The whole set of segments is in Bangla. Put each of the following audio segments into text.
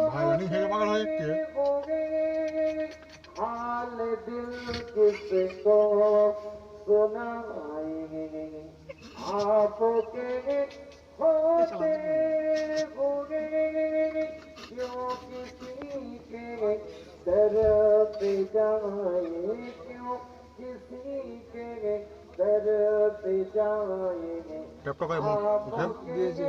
भाई नहीं है मगर है के हाल दिल किसको सुना आपके होते बुरे क्यों किसी के दर जाए क्यों किसी के ল্যাপটপ ভাই দিয়েছি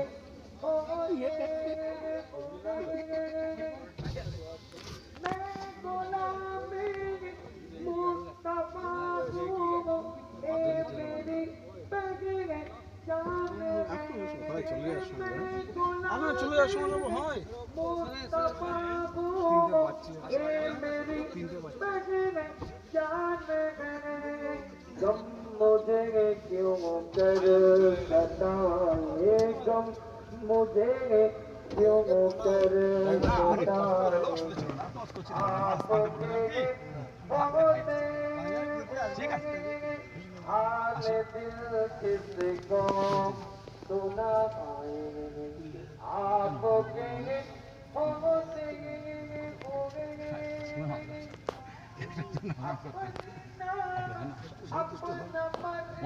চলে যাওয়ার হয় सताए गम मुझे क्यों कर सताए आपके होते हाल दिल किसको सुना आपके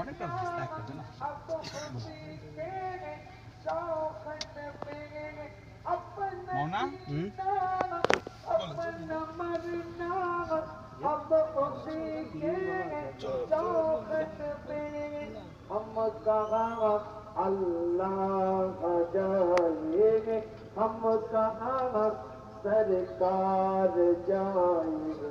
অনেকটা মৌনা हम कहाँ अल्लाह जाएंगे हम कहाँ सरकार जाएंगे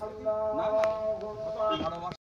না